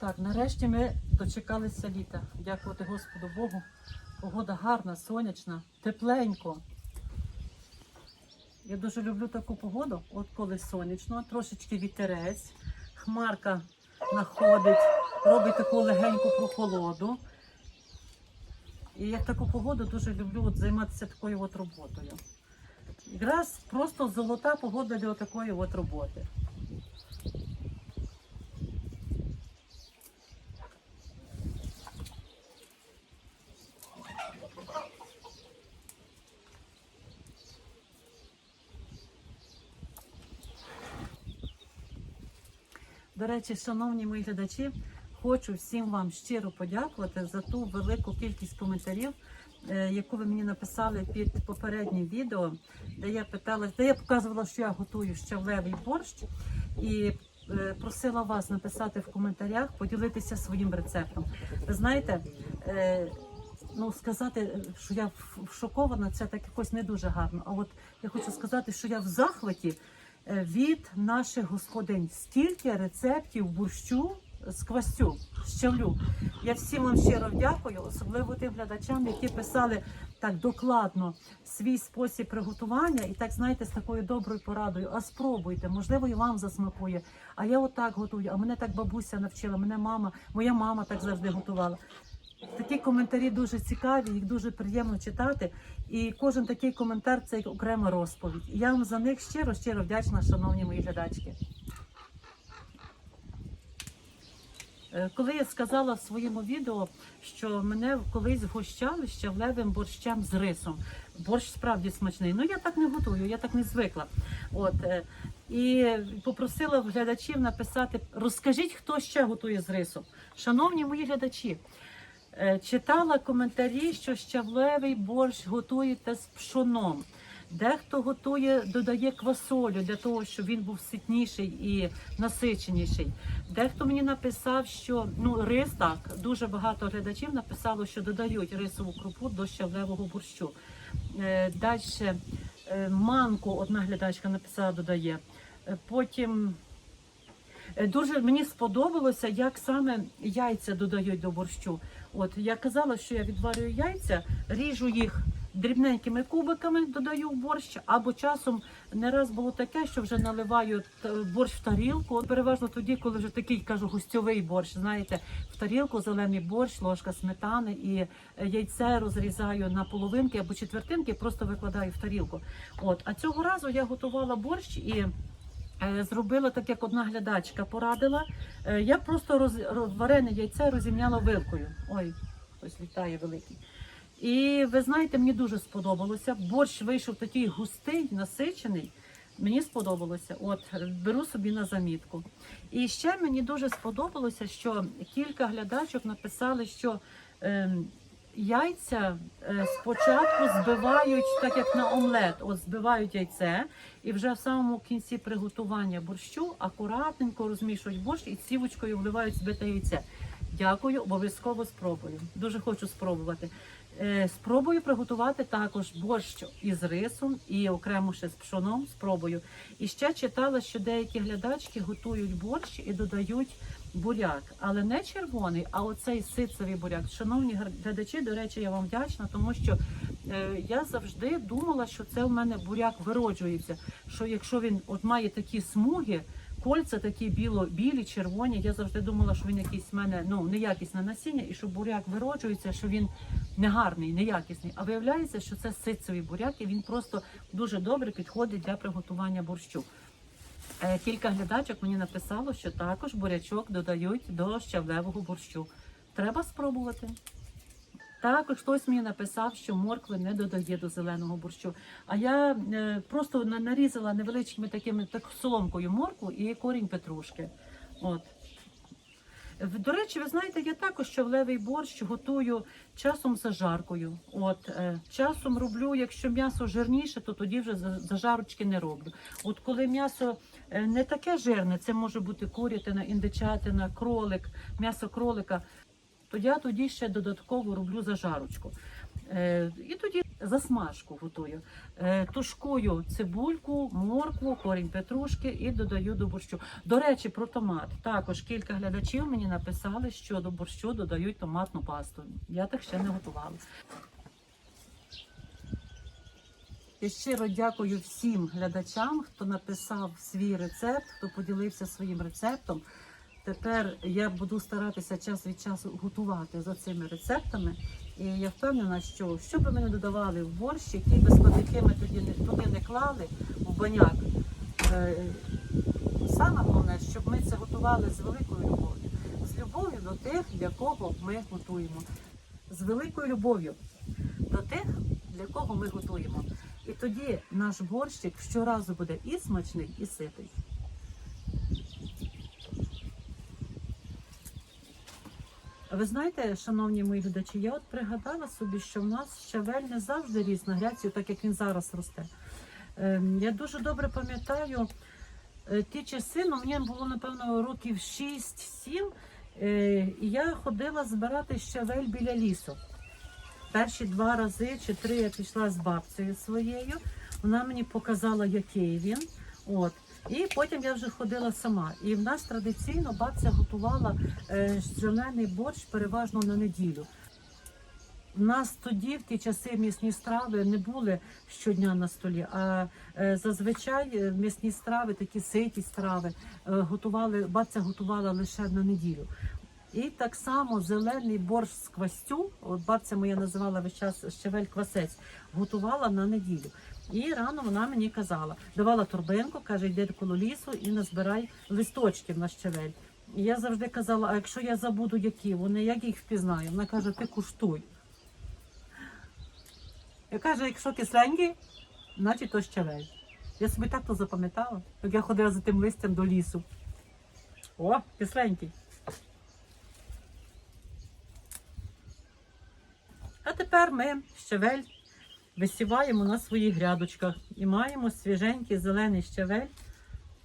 Так, нарешті ми дочекалися літа. Дякувати Господу Богу. Погода гарна, сонячна, тепленько. Я дуже люблю таку погоду, от коли сонячно, трошечки вітерець, хмарка находить, робить таку легеньку прохолоду. І я таку погоду дуже люблю от займатися такою от роботою. Якраз просто золота погода для такої от роботи. Речі, шановні мої глядачі, хочу всім вам щиро подякувати за ту велику кількість коментарів, е, яку ви мені написали під попереднім відео, де я питала, де я показувала, що я готую щавлевий борщ, і е, просила вас написати в коментарях, поділитися своїм рецептом. Ви знаєте, е, ну сказати, що я шокована, це так якось не дуже гарно. А от я хочу сказати, що я в захваті від наших господинь. Стільки рецептів борщу з квасцю, з щавлю. Я всім вам щиро дякую, особливо тим глядачам, які писали так докладно свій спосіб приготування і так знаєте, з такою доброю порадою. А спробуйте, можливо, і вам засмакує. А я отак готую. А мене так бабуся навчила, мене мама, моя мама так завжди готувала. Такі коментарі дуже цікаві, їх дуже приємно читати. І кожен такий коментар це окрема розповідь. І я вам за них щиро, щиро вдячна, шановні мої глядачки. Е, Коли я сказала в своєму відео, що мене колись вгощали щавлевим борщем з рисом. Борщ справді смачний. Ну я так не готую, я так не звикла. От е, і попросила глядачів написати: розкажіть, хто ще готує з рисом. Шановні мої глядачі, читала коментарі, що щавлевий борщ готуєте з пшоном. Дехто готує, додає квасолю для того, щоб він був ситніший і насиченіший. Дехто мені написав, що ну рис так дуже багато глядачів написало, що додають рисову крупу до щавлевого борщу. Е, Далі е, манку одна глядачка написала, додає. Е, Потім е, дуже мені сподобалося, як саме яйця додають до борщу. От я казала, що я відварюю яйця, ріжу їх дрібненькими кубиками, додаю в борщ, або часом не раз було таке, що вже наливаю борщ в тарілку. Переважно тоді, коли вже такий кажу густьовий борщ, знаєте, в тарілку зелений борщ, ложка сметани і е, яйце розрізаю на половинки або четвертинки, просто викладаю в тарілку. От, а цього разу я готувала борщ і. Е, Зробила так, як одна глядачка порадила. Е, Я просто роз, варене яйце розімняла вилкою. Ой, хтось літає великий. І ви знаєте, мені дуже сподобалося. Борщ вийшов такий густий, насичений. Мені сподобалося. От беру собі на замітку. І ще мені дуже сподобалося, що кілька глядачок написали, що ем, яйця е, спочатку збивають, так як на омлет, от збивають яйце, і вже в самому кінці приготування борщу акуратненько розмішують борщ і сівочкою вливають збите яйце. Дякую, обов'язково спробую. Дуже хочу спробувати. Е, Спробую приготувати також борщ із рисом і окремо ще з пшоном. Спробую. І ще читала, що деякі глядачки готують борщ і додають буряк, але не червоний, а оцей ситцевий буряк. Шановні глядачі, до речі, я вам вдячна, тому що е, я завжди думала, що це в мене буряк вироджується. Що якщо він от має такі смуги, кольця такі біло, білі, червоні, я завжди думала, що він якийсь в мене ну неякісне насіння, і що буряк вироджується, що він негарний, неякісний. А виявляється, що це ситцевий буряк, і він просто дуже добре підходить для приготування борщу. Е, Кілька глядачок мені написало, що також бурячок додають до щавлевого борщу. Треба спробувати. Також хтось мені написав, що моркви не додає до зеленого борщу. А я е, просто нарізала невеличкими такими так, соломкою моркву і корінь петрушки. От. До речі, ви знаєте, я також щавлевий борщ готую часом зажаркою. От е, часом роблю, якщо м'ясо жирніше, то тоді вже за- зажарочки не роблю. От коли м'ясо не таке жирне, це може бути курятина, індичатина, кролик, м'ясо кролика, то я тоді ще додатково роблю зажарочку. Е, і тоді засмажку готую. Е, Тушкую цибульку, моркву, корінь петрушки і додаю до борщу. До речі, про томат. Також кілька глядачів мені написали, що до борщу додають томатну пасту. Я так ще не готувала. І щиро дякую всім глядачам, хто написав свій рецепт, хто поділився своїм рецептом. Тепер я буду старатися час від часу готувати за цими рецептами. І я впевнена, що що би ми не додавали в борщ, які би складники ми тоді не, туди не клали в баняк. Е, саме головне, щоб ми це готували з великою любов'ю, з любов'ю до тих, для кого ми готуємо, з великою любов'ю до тих, для кого ми готуємо. І тоді наш борщик щоразу буде і смачний, і ситий. Ви знаєте, шановні мої глядачі, я от пригадала собі, що в нас щавель не завжди ріс на грядці, так як він зараз росте. Ем, Я дуже добре пам'ятаю е, ті часи, ну мені було напевно років 6-7, е, і я ходила збирати щавель біля лісу. Перші два рази чи три я пішла з бабцею своєю. Вона мені показала, який він. От. І потім я вже ходила сама. І в нас традиційно бабця готувала е, зелений борщ переважно на неділю. У нас тоді, в ті часи, м'ясні страви не були щодня на столі, а е, зазвичай е, м'ясні страви, такі ситі страви, готували, бабця готувала лише на неділю. І так само зелений борщ з квастю, от бабця моя називала весь час щавель квасець, готувала на неділю. І рано вона мені казала, давала торбинку, каже, йди коло лісу і назбирай листочків на щавель. І я завжди казала, а якщо я забуду, які вони, як їх впізнаю? Вона каже, ти куштуй. Я кажу, якщо кисленький, значить то щавель. Я собі так то запам'ятала, як я ходила за тим листям до лісу. О, кисленький. А тепер ми щавель висіваємо на своїх грядочках і маємо свіженький зелений щавель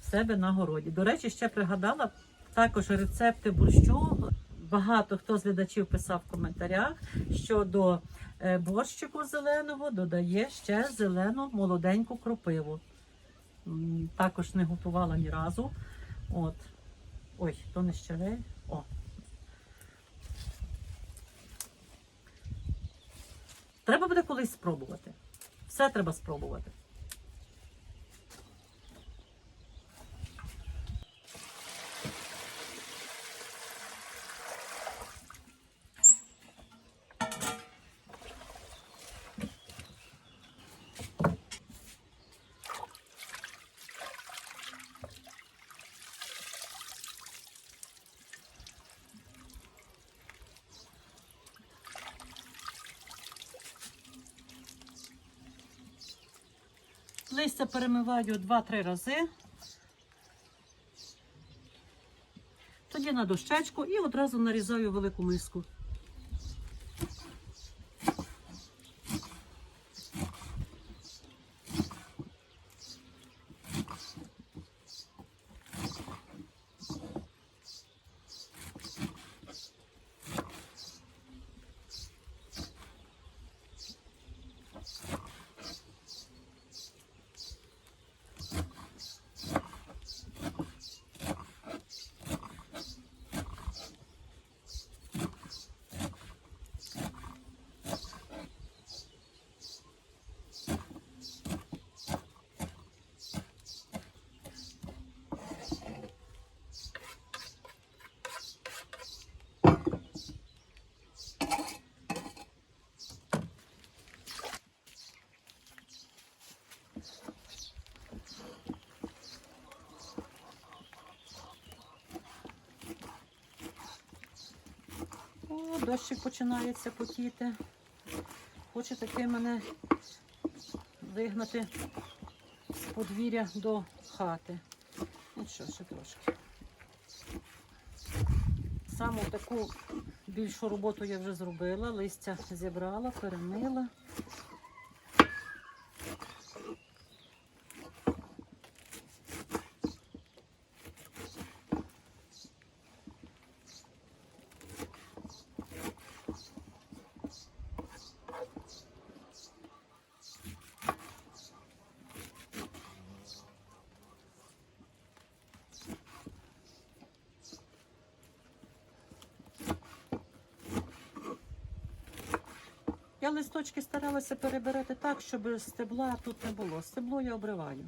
в себе на городі. До речі, ще пригадала також рецепти борщу. Багато хто з глядачів писав в коментарях, що до е, борщику зеленого додає ще зелену молоденьку кропиву. Також не готувала ні разу. От. Ой, то не щавель. О, Треба буде колись спробувати. Все треба спробувати. Листя перемиваю 2-3 рази. Тоді на дощечку і одразу нарізаю велику миску. О, дощик починається потіти. Хоче таки мене вигнати з подвір'я до хати. Нічого, ще трошки. Саму таку більшу роботу я вже зробила, листя зібрала, перемила. Я листочки старалася перебирати так, щоб стебла тут не було. Стебло я обриваю.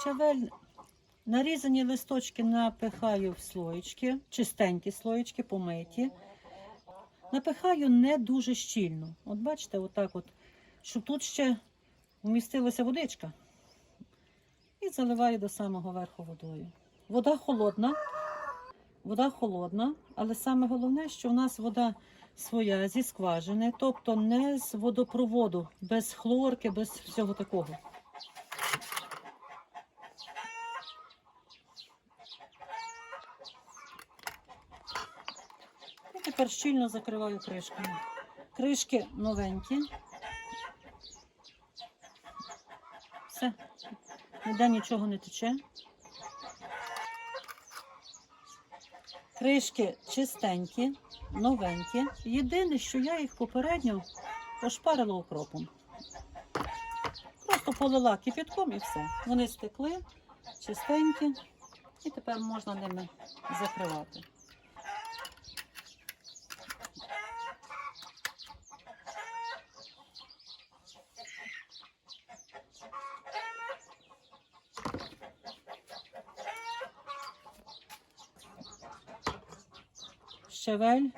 Щавель нарізані листочки напихаю в слоєчки, чистенькі слоєчки, помиті. Напихаю не дуже щільно. От бачите, отак от, щоб тут ще вмістилася водичка. І заливаю до самого верху водою. Вода холодна, вода холодна, але саме головне, що в нас вода своя зі скважини, тобто не з водопроводу, без хлорки, без всього такого. І тепер щільно закриваю кришками. Кришки новенькі. Все, ніде нічого не тече. Кришки чистенькі, новенькі. Єдине, що я їх попередньо пошпарила укропом. Просто полила кипятком і все. Вони стекли, чистенькі, і тепер можна ними закривати. Щавель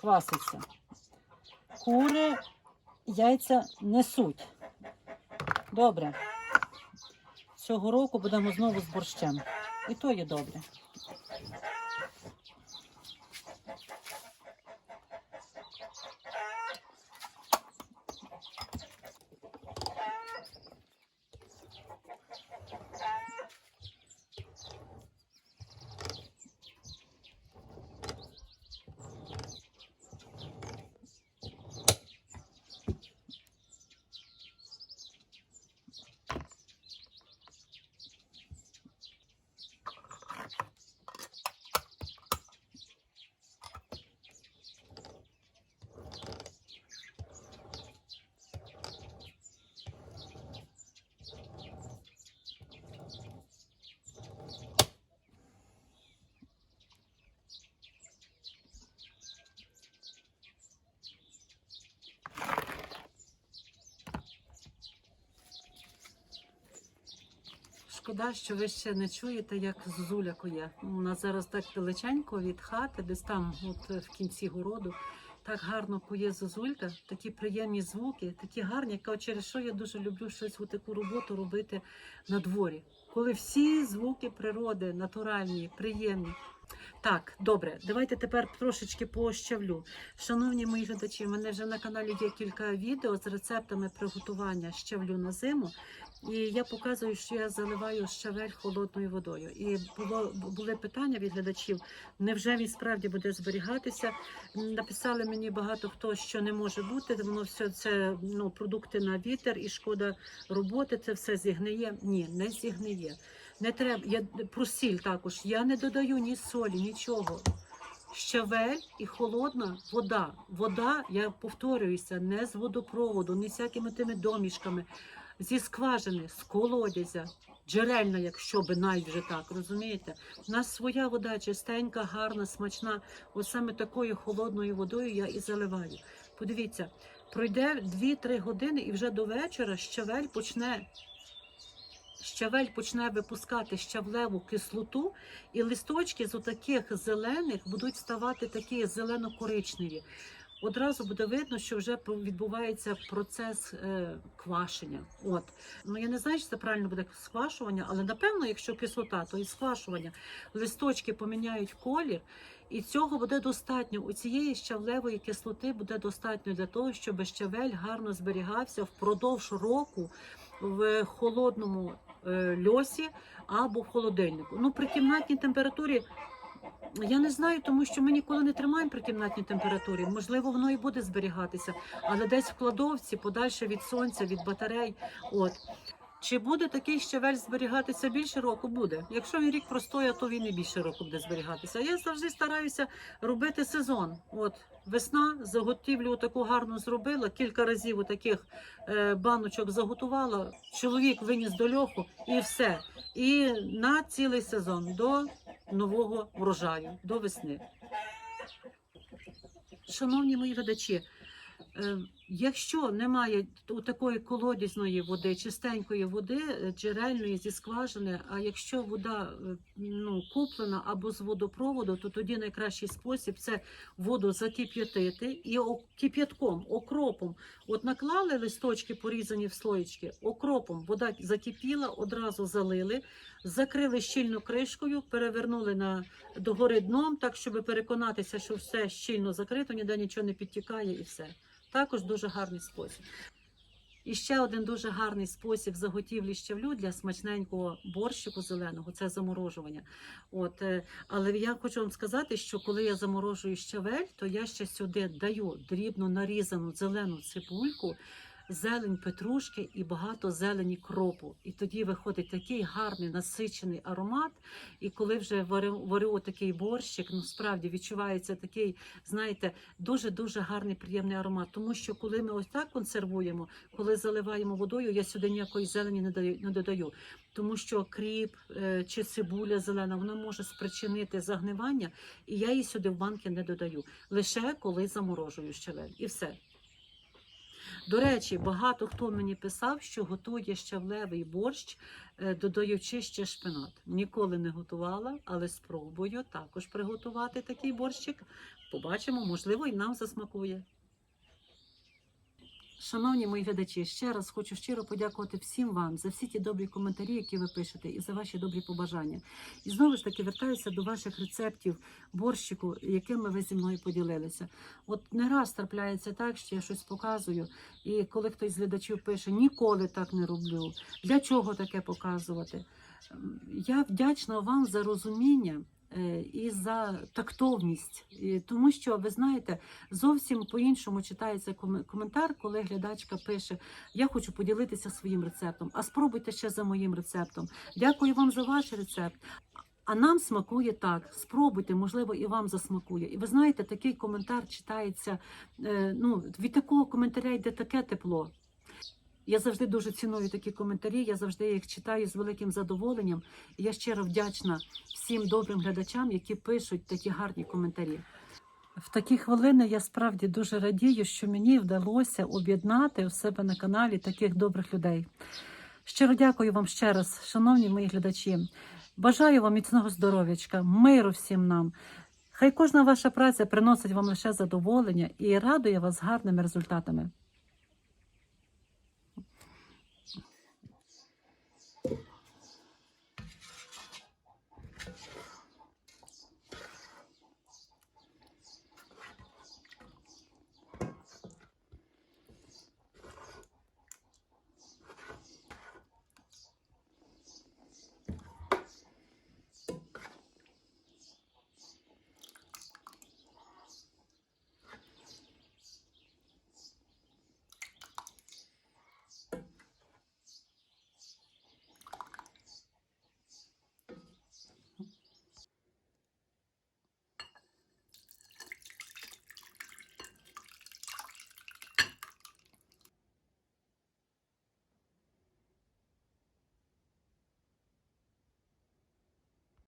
кваситься. Кури яйця несуть. Добре. Цього року будемо знову з борщем. І то є добре. Шкода, що ви ще не чуєте, як зозуля кує. У нас зараз так далеченько від хати, десь там, от в кінці городу. Так гарно кує зозулька, такі приємні звуки, такі гарні, через що я дуже люблю щось у таку роботу робити на дворі. Коли всі звуки природи натуральні, приємні. Так, добре, давайте тепер трошечки пощавлю. Шановні мої глядачі, в мене вже на каналі є кілька відео з рецептами приготування щавлю на зиму. І я показую, що я заливаю щавель холодною водою. І було були питання від глядачів: невже він справді буде зберігатися? Написали мені багато хто, що не може бути. Воно все це ну продукти на вітер і шкода роботи. Це все зігниє. Ні, не зігниє. Не треба. Я про сіль також. Я не додаю ні солі, нічого. Щавель і холодна вода. Вода, я повторююся, не з водопроводу, не всякими тими домішками, зі скважини, з колодязя, джерельна, якщо би навіть вже так, розумієте? У нас своя вода чистенька, гарна, смачна. Ось саме такою холодною водою я і заливаю. Подивіться, пройде 2-3 години і вже до вечора щавель почне. Щавель почне випускати щавлеву кислоту, і листочки з отаких зелених будуть ставати такі зелено-коричневі. Одразу буде видно, що вже відбувається процес е, квашення. От ну я не знаю, чи це правильно буде сквашування, але напевно, якщо кислота, то і сквашування. Листочки поміняють колір, і цього буде достатньо. У цієї щавлевої кислоти буде достатньо для того, щоб щавель гарно зберігався впродовж року в холодному льосі або в холодильнику. Ну при кімнатній температурі. Я не знаю, тому що ми ніколи не тримаємо при кімнатній температурі. Можливо, воно і буде зберігатися, але десь в кладовці, подальше від сонця, від батарей. От чи буде такий щавель зберігатися більше року? Буде. Якщо він рік простоє, то він і більше року буде зберігатися. Я завжди стараюся робити сезон. От весна, заготівлю таку гарну зробила. Кілька разів у таких е, баночок заготувала. Чоловік виніс до льоху і все. І на цілий сезон до нового врожаю, до весни. Шановні мої глядачі, якщо немає такої колодязної води, чистенької води, е, джерельної зі скважини, а якщо вода е, ну, куплена або з водопроводу, то тоді найкращий спосіб це воду закип'ятити і кип'ятком, окропом. От наклали листочки, порізані в слоєчки, окропом вода закипіла, одразу залили, закрили щільно кришкою, перевернули на догори дном, так щоб переконатися, що все щільно закрито, ніде нічого не підтікає і все. Також дуже гарний спосіб. І ще один дуже гарний спосіб заготівлі щавлю для смачненького борщику зеленого це заморожування. От, е, але я хочу вам сказати, що коли я заморожую щавель, то я ще сюди даю дрібно нарізану зелену цибульку, зелень петрушки і багато зелені кропу. І тоді виходить такий гарний насичений аромат. І коли вже варю, варю такий борщик, ну справді відчувається такий, знаєте, дуже дуже гарний приємний аромат. Тому що коли ми ось так консервуємо, коли заливаємо водою, я сюди ніякої зелені не даю не додаю. Тому що кріп е, чи цибуля зелена вона може спричинити загнивання, і я її сюди в банки не додаю. Лише коли заморожую щавель. І все. До речі, багато хто мені писав, що готує щавлевий борщ, е, додаючи ще шпинат. Ніколи не готувала, але спробую також приготувати такий борщик. Побачимо, можливо, і нам засмакує. Шановні мої глядачі, ще раз хочу щиро подякувати всім вам за всі ті добрі коментарі, які ви пишете, і за ваші добрі побажання. І знову ж таки вертаюся до ваших рецептів борщику, якими ви зі мною поділилися. От не раз трапляється так, що я щось показую, і коли хтось з глядачів пише ніколи так не роблю. Для чого таке показувати? Ем, Я вдячна вам за розуміння. Е, І за тактовність, тому що ви знаєте, зовсім по-іншому читається коме- коментар, коли глядачка пише: Я хочу поділитися своїм рецептом, а спробуйте ще за моїм рецептом. Дякую вам за ваш рецепт. А нам смакує так. Спробуйте, можливо, і вам засмакує. І ви знаєте, такий коментар читається. е, Ну, від такого коментаря йде таке тепло. Я завжди дуже ціную такі коментарі. Я завжди їх читаю з великим задоволенням. Я щиро вдячна всім добрим глядачам, які пишуть такі гарні коментарі. В такі хвилини я справді дуже радію, що мені вдалося об'єднати у себе на каналі таких добрих людей. Щиро дякую вам ще раз, шановні мої глядачі. Бажаю вам міцного здоров'ячка, миру всім нам. Хай кожна ваша праця приносить вам лише задоволення і радує вас гарними результатами.